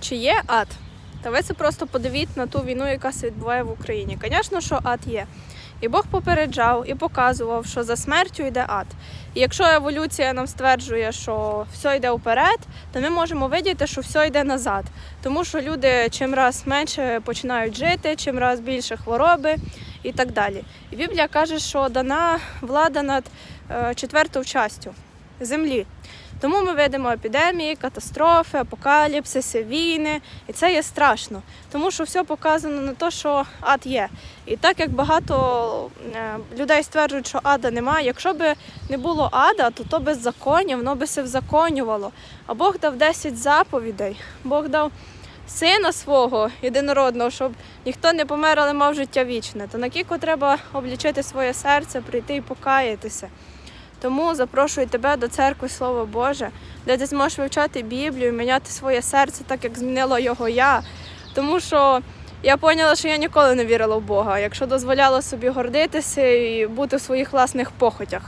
Чи є ад? Та ви це просто подивіть на ту війну, яка се відбуває в Україні. Звісно, що ад є. І Бог попереджав і показував, що за смертю йде ад. І якщо еволюція нам стверджує, що все йде вперед, то ми можемо видіти, що все йде назад. Тому що люди чим раз менше починають жити, чим раз більше хвороби і так далі. І Біблія каже, що дана влада над е, четвертою частю землі. Тому ми видимо епідемії, катастрофи, апокаліпсиси, війни, і це є страшно, тому що все показано на те, що ад є. І так як багато е, людей стверджують, що ада немає, якщо б не було ада, то то беззаконня, воно би се взаконювало. А Бог дав 10 заповідей, Бог дав сина свого єдинородного, щоб ніхто не помер, але мав життя вічне. То на кіко треба облічити своє серце, прийти і покаятися. Тому запрошую тебе до церкви Слово Боже, де ти зможеш вивчати Біблію, міняти своє серце, так як змінила його я. Тому що я поняла, що я ніколи не вірила в Бога, якщо дозволяла собі гордитися і бути в своїх власних похотях.